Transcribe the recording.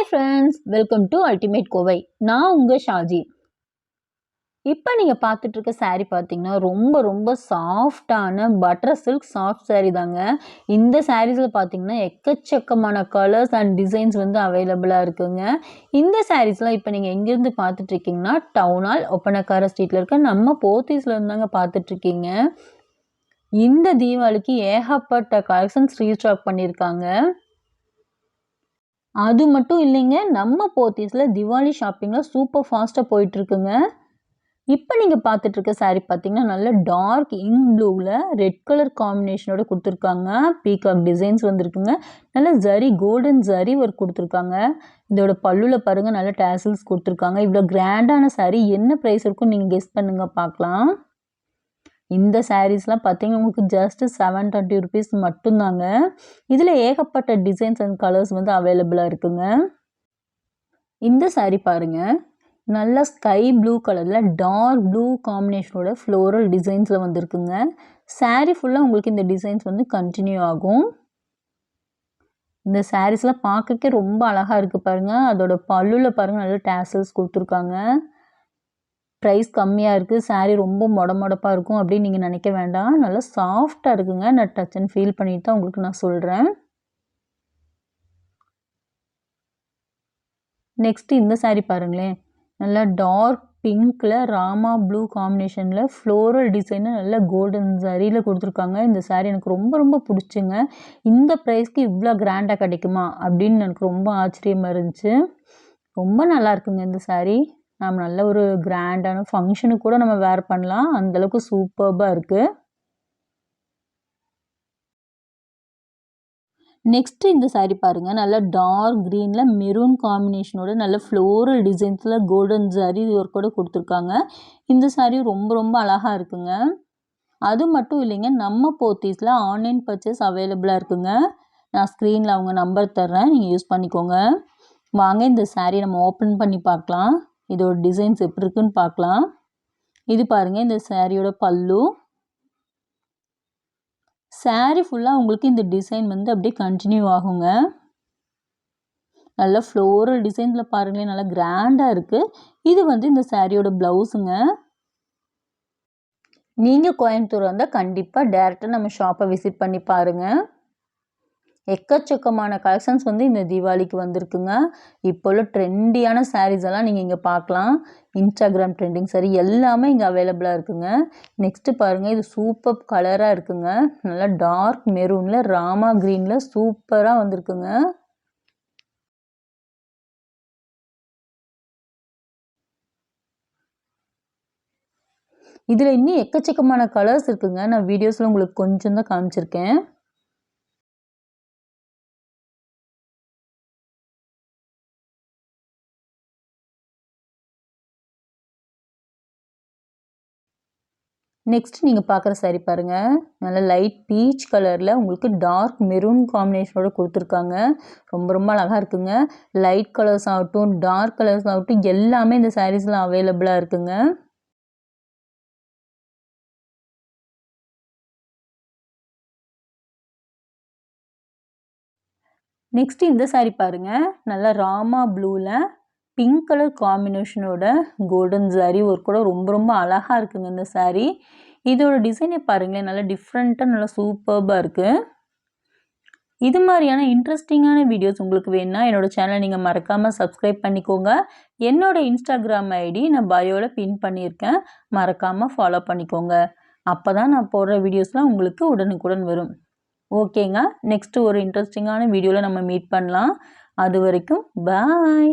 Hi friends welcome to ultimate Kovai நான் உங்கள் ஷாஜி. இப்போ நீங்கள் பார்த்துட்டு இருக்க saree பார்த்தீங்கன்னா ரொம்ப ரொம்ப சாஃப்டான பட்டர் சில்க் சாஃப்ட் சாரீ தாங்க. இந்த சாரீஸில் பார்த்தீங்கன்னா எக்கச்சக்கமான கலர்ஸ் அண்ட் டிசைன்ஸ் வந்து அவைலபிளாக இருக்குங்க. இந்த சாரீஸ்லாம் இப்போ நீங்கள் எங்கேருந்து பார்த்துட்ருக்கீங்கன்னா டவுனால் ஒப்பனக்கார ஸ்ட்ரீட்டில் இருக்க நம்ம போத்தீஸில் இருந்தாங்க பார்த்துட்ருக்கீங்க இந்த தீபாவளிக்கு ஏகப்பட்ட கலெக்ஷன்ஸ் ரீஸ்டாக் பண்ணியிருக்காங்க அது மட்டும் இல்லைங்க நம்ம போத்தீஸில் திவாலி ஷாப்பிங்கில் சூப்பர் ஃபாஸ்ட்டாக போயிட்டுருக்குங்க. இப்போ நீங்கள் பார்த்துட்ருக்க சாரீ பார்த்தீங்கன்னா நல்ல டார்க் இங்க் ப்ளூவில் ரெட் கலர் காம்பினேஷனோட கொடுத்துருக்காங்க. பீகாக் டிசைன்ஸ் வந்திருக்குங்க. நல்ல ஜரி கோல்டன் ஜரி ஒர்க் கொடுத்துருக்காங்க. இதோட பல்லுவில் பாருங்கள் நல்ல டேசல்ஸ் கொடுத்துருக்காங்க. இவ்வளோ கிராண்டான சாரீ என்ன ப்ரைஸ் இருக்கும் நீங்கள் கெஸ் பண்ணுங்க பார்க்கலாம் இந்த சாரீஸ்லாம் பார்த்தீங்கன்னா உங்களுக்கு ஜஸ்ட் செவன் டுவெண்ட்டி ருபீஸ் மட்டும்தாங்க. இதில் ஏகப்பட்ட டிசைன்ஸ் அண்ட் கலர்ஸ் வந்து அவைலபிளாக இருக்குங்க. இந்த சாரீ பாருங்க. நல்ல ஸ்கை ப்ளூ கலரில் டார்க் ப்ளூ காம்பினேஷனோட ஃப்ளோரல் டிசைன்ஸில் வந்திருக்குங்க. சாரீ ஃபுல்லாக உங்களுக்கு இந்த டிசைன்ஸ் வந்து கண்டினியூ ஆகும். இந்த சாரீஸ்லாம் பார்க்கறக்கே ரொம்ப அழகாக இருக்குது பாருங்கள் அதோட பல்லுவில் பாருங்கள் நல்ல டேசல்ஸ் கொடுத்துருக்காங்க. ப்ரைஸ் கம்மியாக இருக்குது ஸாரீ ரொம்ப மொட மொடப்பாக இருக்கும் அப்படின்னு நீங்கள் நினைக்க வேண்டாம். நல்லா சாஃப்டாக இருக்குங்க. நான் டச் அண்ட் ஃபீல் பண்ணிட்டு தான் உங்களுக்கு நான் சொல்கிறேன் நெக்ஸ்ட் இந்த சாரீ பாருங்களேன். நல்லா டார்க் பிங்க்கில் ராமா ப்ளூ காம்பினேஷனில் ஃப்ளோரல் டிசைனு நல்ல கோல்டன் சாரியில் கொடுத்துருக்காங்க. இந்த சாரீ எனக்கு ரொம்ப ரொம்ப பிடிச்சிங்க. இந்த ப்ரைஸ்க்கு இவ்வளோ கிராண்டாக கிடைக்குமா அப்படின்னு எனக்கு ரொம்ப ஆச்சரியமாக இருந்துச்சு. ரொம்ப நல்லா இருக்குங்க இந்த சாரீ நம்ம நல்ல ஒரு கிராண்டான ஃபங்க்ஷனுக்கு கூட நம்ம வேர் பண்ணலாம். அந்தளவுக்கு சூப்பர்பாக இருக்குது நெக்ஸ்ட்டு இந்த saree பாருங்கள் நல்லா டார்க் க்ரீனில் மெரூன் காம்பினேஷனோட நல்ல ஃப்ளோரல் டிசைன்ஸில் கோல்டன் ஜரி ஒர்க்கோட கொடுத்துருக்காங்க. இந்த saree ரொம்ப ரொம்ப அழகாக இருக்குங்க. அது மட்டும் இல்லைங்க நம்ம போத்தீஸில் ஆன்லைன் பர்ச்சேஸ் அவைலபிளாக இருக்குங்க. நான் ஸ்க்ரீனில் அவங்க நம்பர் தர்றேன். நீங்கள் யூஸ் பண்ணிக்கோங்க. வாங்க இந்த saree நம்ம ஓப்பன் பண்ணி பார்க்கலாம். இதோட டிசைன்ஸ் எப்படி இருக்குன்னு பார்க்கலாம். இது பாருங்கள் இந்த சாரியோட பல்லு. saree ஃபுல்லாக உங்களுக்கு இந்த டிசைன் வந்து அப்படியே கண்டினியூ ஆகுங்க. நல்லா ஃப்ளோரல் டிசைனில் பாருங்களேன் நல்லா கிராண்டாக இருக்குது இது வந்து இந்த சாரியோட ப்ளவுஸுங்க நீங்கள் கோயம்புத்தூர் வந்தால் கண்டிப்பாக டேரெக்டாக நம்ம ஷாப்பை விசிட் பண்ணி பாருங்கள் எக்கச்சக்கமான கலெக்ஷன்ஸ் வந்து இந்த தீபாவளிக்கு வந்திருக்குங்க. இப்போ உள்ள ட்ரெண்டியான சாரீஸ் எல்லாம் நீங்கள் இங்கே பார்க்கலாம். இன்ஸ்டாகிராம் ட்ரெண்டிங் சாரி எல்லாமே இங்கே அவைலபிளாக இருக்குங்க. நெக்ஸ்ட்டு பாருங்கள் இது சூப்பர் கலராக இருக்குங்க. நல்லா டார்க் மெரூனில் ராமா க்ரீனில் சூப்பராக வந்திருக்குங்க. இதில் இன்னும் எக்கச்சக்கமான கலர்ஸ் இருக்குங்க. நான் வீடியோஸில் உங்களுக்கு கொஞ்சம் தான் காமிச்சிருக்கேன். நெக்ஸ்ட் நீங்கள் பார்க்குற saree பாருங்கள் நல்லா லைட் பீச் கலரில் உங்களுக்கு டார்க் மெரூன் காம்பினேஷனோட கொடுத்துருக்காங்க. ரொம்ப ரொம்ப அழகாக இருக்குங்க. லைட் கலர்ஸ் ஆகட்டும் டார்க் கலர்ஸ் ஆகட்டும் எல்லாமே இந்த சாரீஸ்லாம் அவைலபிளாக இருக்குங்க. நெக்ஸ்ட் இந்த saree பாருங்கள் நல்லா ராமா ப்ளூவில் பிங்க் கலர் காம்பினேஷனோட கோல்டன் சாரீ ஒர்க் கூட ரொம்ப ரொம்ப அழகாக இருக்குங்க இந்த சாரீ இதோட டிசைனை பாருங்களேன் நல்லா டிஃப்ரெண்ட்டாக நல்லா சூப்பர்பாக இருக்குது இது மாதிரியான இன்ட்ரெஸ்டிங்கான வீடியோஸ் உங்களுக்கு வேணும்னா என்னோடய சேனலை நீங்கள் மறக்காமல் சப்ஸ்கிரைப் பண்ணிக்கோங்க. என்னோடய இன்ஸ்டாகிராம் ஐடி நான் பயோவில் பின் பண்ணியிருக்கேன். மறக்காமல் ஃபாலோ பண்ணிக்கோங்க. அப்போ தான் நான் போடுற வீடியோஸ்லாம் உங்களுக்கு உடனுக்குடன் வரும். ஓகேங்க நெக்ஸ்ட்டு ஒரு இன்ட்ரெஸ்டிங்கான வீடியோவில் நம்ம மீட் பண்ணலாம். அது வரைக்கும் பாய்